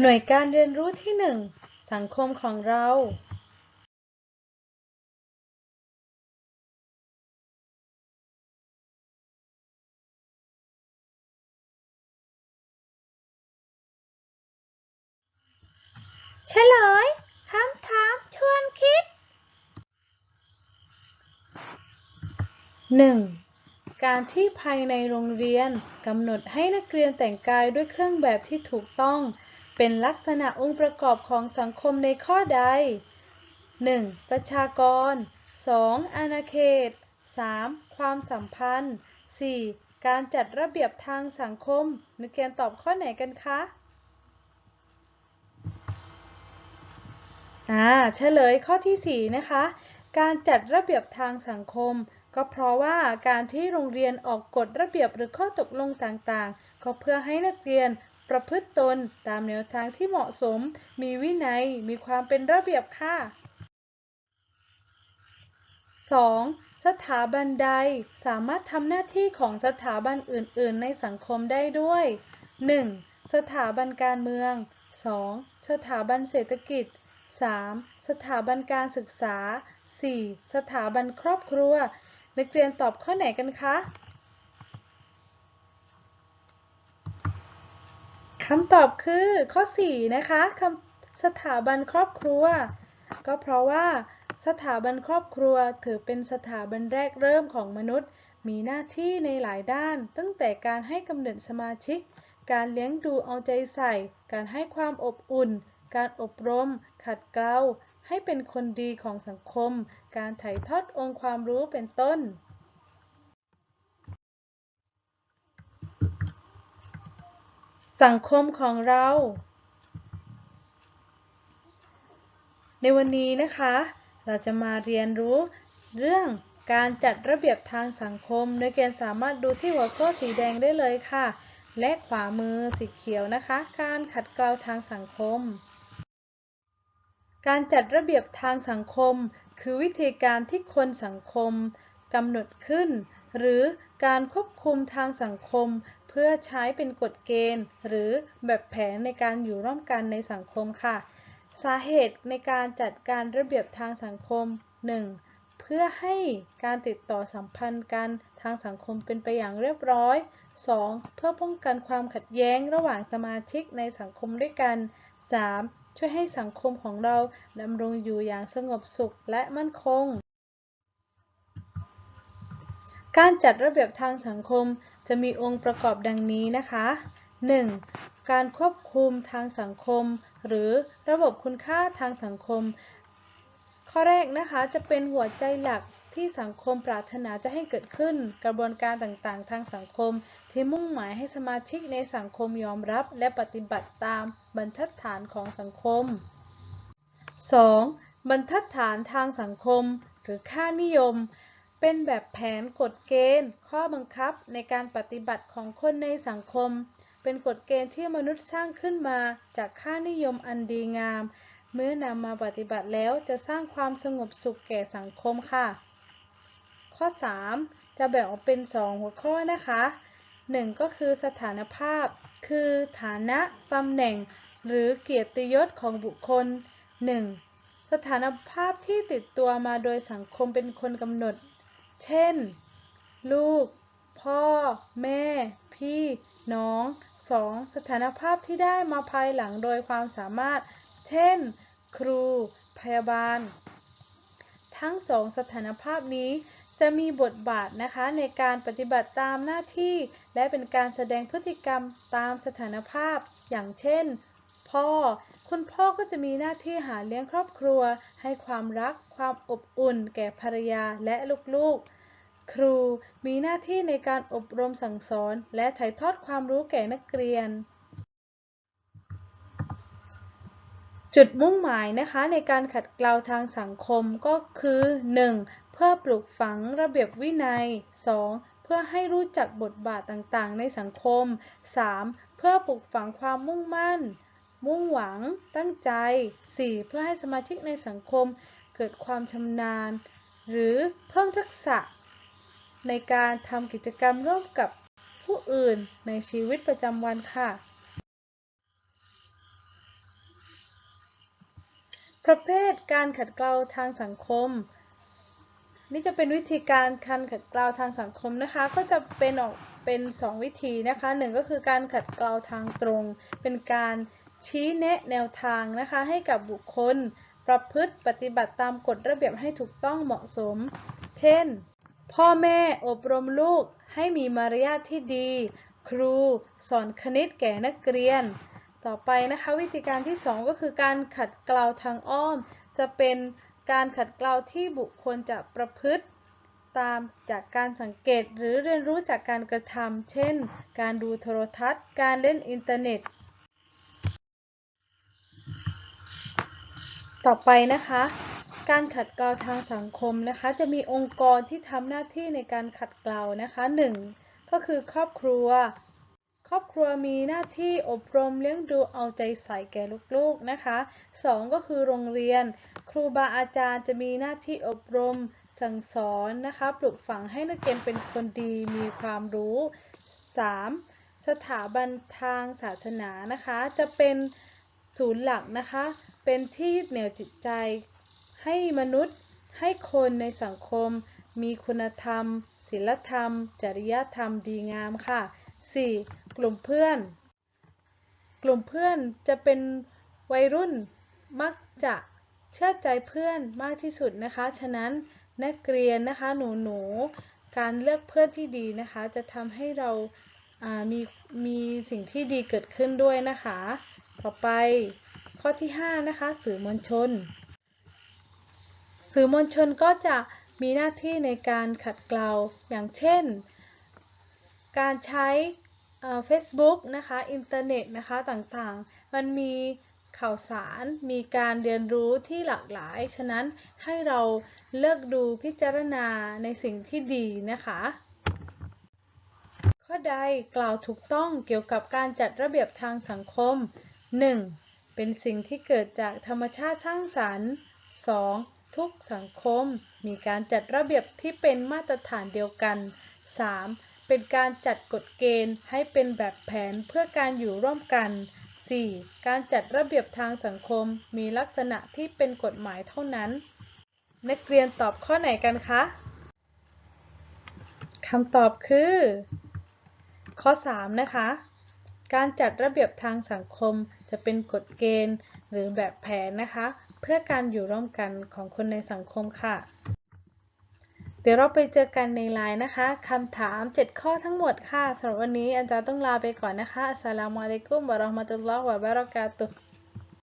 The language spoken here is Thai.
หน่วยการเรียนรู้ที่1สังคมของเราเฉลยคำถามชวนคิด 1. การที่ภายในโรงเรียนกำหนดให้นักเรียนแต่งกายด้วยเครื่องแบบที่ถูกต้อง เป็นลักษณะองค์ประกอบของสังคมในข้อใด 1. ประชากร 2. อาณาเขต 3. ความสัมพันธ์ 4. การจัดระเบียบทางสังคม นักเรียนตอบข้อไหนกันคะอ่าเฉลยข้อที่ 4 นะคะ การจัดระเบียบทางสังคม ก็เพราะว่าการที่โรงเรียนออกกฎระเบียบหรือข้อตกลงต่างๆ ก็เพื่อให้นักเรียน ประพฤติตนตามแนวทางที่เหมาะสม มีวินัย มีความเป็นระเบียบค่ะ 2. สถาบันใดสามารถทำหน้าที่ของสถาบันอื่น ๆ ในสังคมได้ด้วย 1. สถาบันการเมือง 2. สถาบันเศรษฐกิจ 3. สถาบันการศึกษา 4. สถาบันครอบครัว นักเรียนตอบข้อไหนกันคะ คำตอบคือข้อ 4 นะคะคำสถาบันครอบครัว ก็เพราะว่าสถาบันครอบครัวถือเป็นสถาบันแรกเริ่มของมนุษย์ มีหน้าที่ในหลายด้าน ตั้งแต่การให้กำเนิดสมาชิก การเลี้ยงดูเอาใจใส่ การให้ความอบอุ่น การอบรม ขัดเกลาให้เป็นคนดีของสังคม การถ่ายทอดองค์ความรู้เป็นต้น สังคมของเรา ในวันนี้นะคะ เราจะมาเรียนรู้เรื่องการจัดระเบียบทางสังคมโดยเกณฑ์สามารถดูที่หัวข้อสีแดงได้เลยค่ะ และขวามือสีเขียวนะคะ การขัดเกลาทางสังคม การจัดระเบียบทางสังคม คือวิธีการที่คนสังคมกำหนดขึ้น หรือการควบคุมทางสังคม พื่อใช้เป็นกฎเกณฑ์ หรือแบบแผนในการอยู่ร่วมกันในสังคมค่ะ สาเหตุในการจัดการระเบียบทางสังคม 1. เพื่อให้การติดต่อสัมพันธ์กันทางสังคมเป็นไปอย่างเรียบร้อย 2. เพื่อป้องกันความขัดแย้งระหว่างสมาชิกในสังคมด้วยกัน 3. ช่วยให้สังคมของเราดำรงอยู่อย่างสงบสุขและมั่นคง การจัดระเบียบทางสังคม จะมีองค์ประกอบดังนี้นะคะ 1. การควบคุมทางสังคม หรือระบบคุณค่าทางสังคม ข้อแรกนะคะจะเป็นหัวใจหลักที่สังคมปรารถนาจะให้เกิดขึ้น กระบวนการต่างๆ ทางสังคม ที่มุ่งหมายให้สมาชิกในสังคมยอมรับ และปฏิบัติตามบรรทัดฐานของสังคม 2. บรรทัดฐานทางสังคม หรือค่านิยม เป็นแบบแผนกฎเกณฑ์ ข้อบังคับในการปฏิบัติของคนในสังคม เป็นกฎเกณฑ์ที่มนุษย์สร้างขึ้นมาจากค่านิยมอันดีงาม เมื่อนำมาปฏิบัติแล้วจะสร้างความสงบสุขแก่สังคมค่ะ ข้อ 3 จะแบ่งออกเป็น 2 หัวข้อนะคะ 1. ก็คือสถานภาพ คือฐานะตำแหน่ง หรือเกียรติยศของบุคคล 1. สถานภาพที่ติดตัวมาโดยสังคมเป็นคนกำหนด เช่น ลูก พ่อ แม่ พี่ น้อง 2. สถานภาพที่ได้มาภายหลังโดยความสามารถ เช่น ครู พยาบาล ทั้งสองสถานภาพนี้จะมีบทบาทนะคะในการปฏิบัติตามหน้าที่ และเป็นการแสดงพฤติกรรมตามสถานภาพ อย่างเช่น พ่อ คุณพ่อก็จะมีหน้าที่หาเลี้ยงครอบครัว ให้ความรัก ความอบอุ่น แก่ภรรยาและลูกๆ ครูมีหน้าที่ในการอบรมสั่งสอน และถ่ายทอดความรู้แก่นักเรียน จุดมุ่งหมายนะคะในการขัดเกลาทางสังคมก็คือ 1. เพื่อปลูกฝังระเบียบวินัย 2. เพื่อให้รู้จักบทบาทต่างๆ ในสังคม 3. เพื่อปลูกฝังความมุ่งมั่น มุ่งหวัง ตั้งใจ 4. เพื่อให้สมาชิกในสังคมเกิดความชำนาญ หรือเพิ่มทักษะ ในการทำกิจกรรมร่วมกับผู้อื่นในชีวิตประจำวันค่ะ ประเภทการขัดเกลาทางสังคม นี่จะเป็นวิธีการการขัดเกลาทางสังคมนะคะ ก็จะเป็นออกเป็น 2 วิธีนะคะหนึ่งก็คือการขัดเกลาทางตรง เป็นการชี้แนะแนวทางนะคะให้กับบุคคล ประพฤติปฏิบัติตามกฎระเบียบให้ถูกต้องเหมาะสม เช่น พ่อแม่อบรมลูกให้มีมารยาทที่ดี ครูสอนคณิตแก่นักเรียน ต่อไปนะคะวิธีการที่ 2 ก็คือการขัดเกลาทางอ้อม จะเป็นการขัดเกลาที่บุคคลจะประพฤติ ตามจากการสังเกตหรือเรียนรู้จากการกระทำเช่น การดูโทรทัศน์ การเล่นอินเทอร์เน็ต ต่อไปนะคะ การขัดเกลาทางสังคมนะคะ จะมีองค์กรที่ทำหน้าที่ในการขัดเกลานะคะ 1. ก็คือครอบครัว ครอบครัวมีหน้าที่อบรมเลี้ยงดูเอาใจใส่แก่ลูกๆนะคะ 2. ก็คือโรงเรียน ครูบาอาจารย์จะมีหน้าที่อบรมสั่งสอนนะคะ ปลูกฝังให้นักเรียนเป็นคนดีมีความรู้ 3. สถาบันทางศาสนานะคะ จะเป็นศูนย์หลักนะคะ เป็นที่ยึดเหนี่ยวจิตใจ ให้มนุษย์ให้คนในสังคม มีคุณธรรมศีลธรรม จริยธรรมดีงามค่ะ 4. กลุ่มเพื่อน กลุ่มเพื่อนจะเป็นวัยรุ่นมักจะเชื่อใจเพื่อนมากที่สุดนะคะ ฉะนั้นนักเรียนนะคะหนูหนูๆการเลือกเพื่อนที่ดีนะคะ จะทำให้เราามีมีสิ่งที่ดีเกิดขึ้นด้วยนะคะ ต่อไปข้อที่ 5 นะคะ สื่อมวลชน สื่อมวลชนก็จะมีหน้าที่ในการขัดเกลาอย่างเช่น การใช้เฟซบุ๊กนะคะ อินเทอร์เน็ตนะคะต่างๆ มันมีข่าวสารมีการเรียนรู้ที่หลากหลาย ฉะนั้นให้เราเลือกดูพิจารณาในสิ่งที่ดีนะคะ ข้อใดกล่าวถูกต้องเกี่ยวกับการจัดระเบียบทางสังคม 1. เป็นสิ่งที่เกิดจากธรรมชาติสร้างสรรค์ 2. ทุกสังคมมีการจัดระเบียบที่เป็นมาตรฐานเดียวกัน 3. เป็นการจัดกฎเกณฑ์ให้เป็นแบบแผนเพื่อการอยู่ร่วมกัน 4. การจัดระเบียบทางสังคมมีลักษณะที่เป็นกฎหมายเท่านั้น นักเรียนตอบข้อไหนกันคะคำตอบคือ ข้อ 3 นะคะ การจัดระเบียบทางสังคมจะเป็นกฎเกณฑ์หรือแบบแผนนะคะ เพื่อการอยู่ร่วมกันของคนในสังคมค่ะ เดี๋ยวเราไปเจอกันในไลน์นะคะคำถาม 7 ข้อทั้งหมดค่ะสำหรับวันนี้อาจารย์ต้องลาไปก่อนนะคะอัสสลามุอะลัยกุมวะเราะห์มะตุลลอฮ์วะบะเราะกาตุฮ์